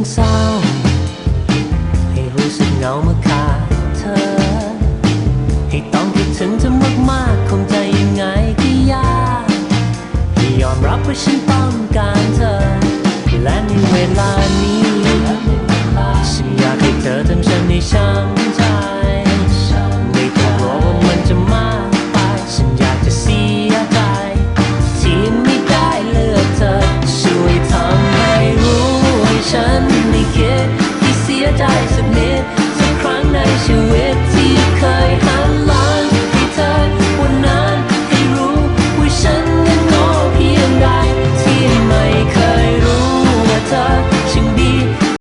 ให้ฉันต้องเศร้า ให้รู้สึกเหงาเมื่อขาดเธอ ให้ต้องคิดถึงเธอมากๆคงใจยังไงก็ยากให้ยอมรับว่าฉันต้องการเธอ และในเวลานี้ ฉันอยากให้เธอทำฉันให้ช้ำ ใ